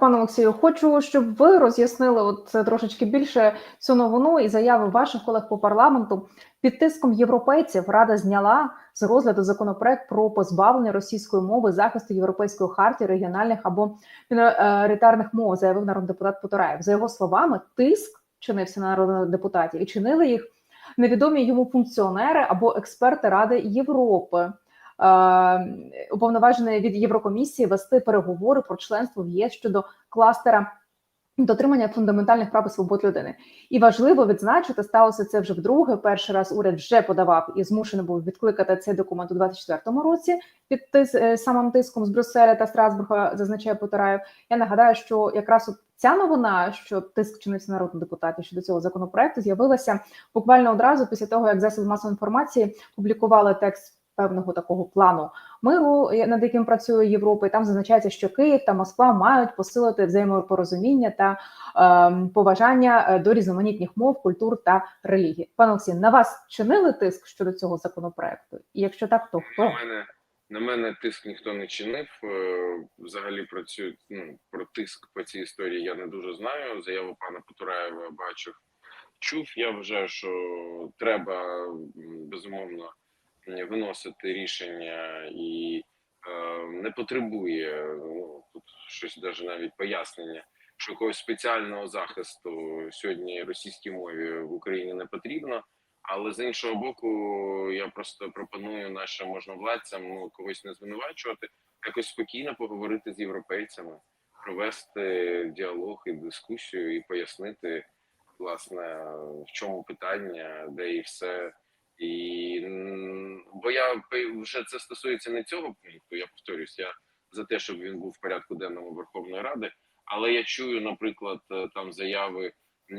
пане Олексію. Хочу, щоб ви роз'яснили от трошечки більше цю новину і заяви ваших колег по парламенту. Під тиском європейців Рада зняла з розгляду законопроект про позбавлення російської мови захисту європейської хартії регіональних або міноритарних мов, заявив народний Потораєв. За його словами, тиск чинився на народних депутатів і чинили їх невідомі йому функціонери або експерти Ради Європи. Е, уповноважений від Єврокомісії вести переговори про членство в ЄС щодо кластера дотримання фундаментальних прав і свобод людини. І важливо відзначити, сталося це вже вдруге. Перший раз уряд вже подавав і змушений був відкликати цей документ у 24-му році під тис е, самим тиском з Брюсселя та Страсбурга, зазначає Потараєв. Я нагадаю, що якраз ця новина, що тиск чинився народних депутатів щодо цього законопроекту, з'явилася буквально одразу після того, як засоби масової інформації публікували текст певного такого плану миру, над яким працює Європа, і там зазначається, що Київ та Москва мають посилити взаємопорозуміння та е, поважання до різноманітних мов, культур та релігій. Пане Олексій, на вас чинили тиск щодо цього законопроекту? І якщо так, то хто? На мене тиск ніхто не чинив. Е, Взагалі працюють ну про тиск по цій історії. Я не дуже знаю. Заяву пана Потураєва бачив, чув. Я вважаю, що треба безумовно виносити рішення і е, не потребує ну тут щось даже навіть пояснення, що якогось спеціального захисту сьогодні російській мові в Україні не потрібно. Але з іншого боку, я просто пропоную нашим можновладцям ну когось не звинувачувати, якось спокійно поговорити з європейцями, провести діалог і дискусію, і пояснити, власне, в чому питання, де і все. І бо я вже це стосується не цього пункту. Я повторюсь, я за те, щоб він був в порядку денному Верховної Ради. Але я чую, наприклад, там заяви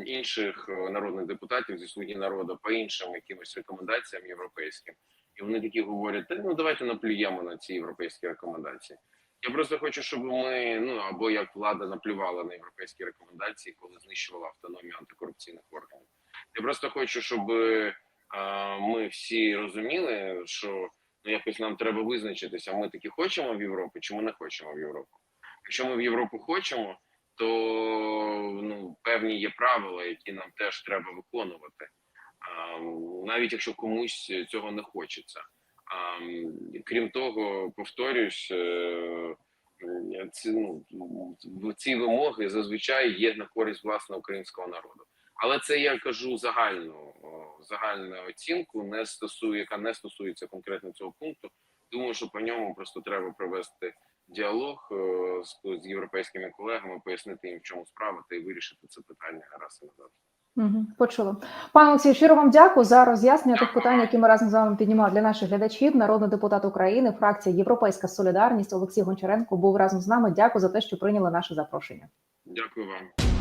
інших народних депутатів зі слуги народу по іншим якимось рекомендаціям європейським, і вони такі говорять: та ну давайте наплюємо на ці європейські рекомендації. Я просто хочу, щоб ми ну або як влада наплювала на європейські рекомендації, коли знищувала автономію антикорупційних органів. Я просто хочу, щоб ми всі розуміли, що ну якось нам треба визначитися. Ми таки хочемо в Європу, чи ми не хочемо в Європу. Якщо ми в Європу хочемо, то ну певні є правила, які нам теж треба виконувати, навіть якщо комусь цього не хочеться. Крім того, повторюсь, е, ці ну ці вимоги зазвичай є на користь власне українського народу. Але це я кажу загальну загальну оцінку, не стосує, яка не стосується конкретно цього пункту. Думаю, що по ньому просто треба провести діалог е, з, з європейськими колегами, пояснити їм, в чому справа, та й вирішити це питання раз і назад. Угу, Почула. Пане Олексію, щиро вам дякую за роз'яснення тих питань, які ми разом з вами піднімали для наших глядачів. Народний депутат України, фракція Європейська Солідарність Олексій Гончаренко був разом з нами. Дякую за те, що прийняли наше запрошення. Дякую вам.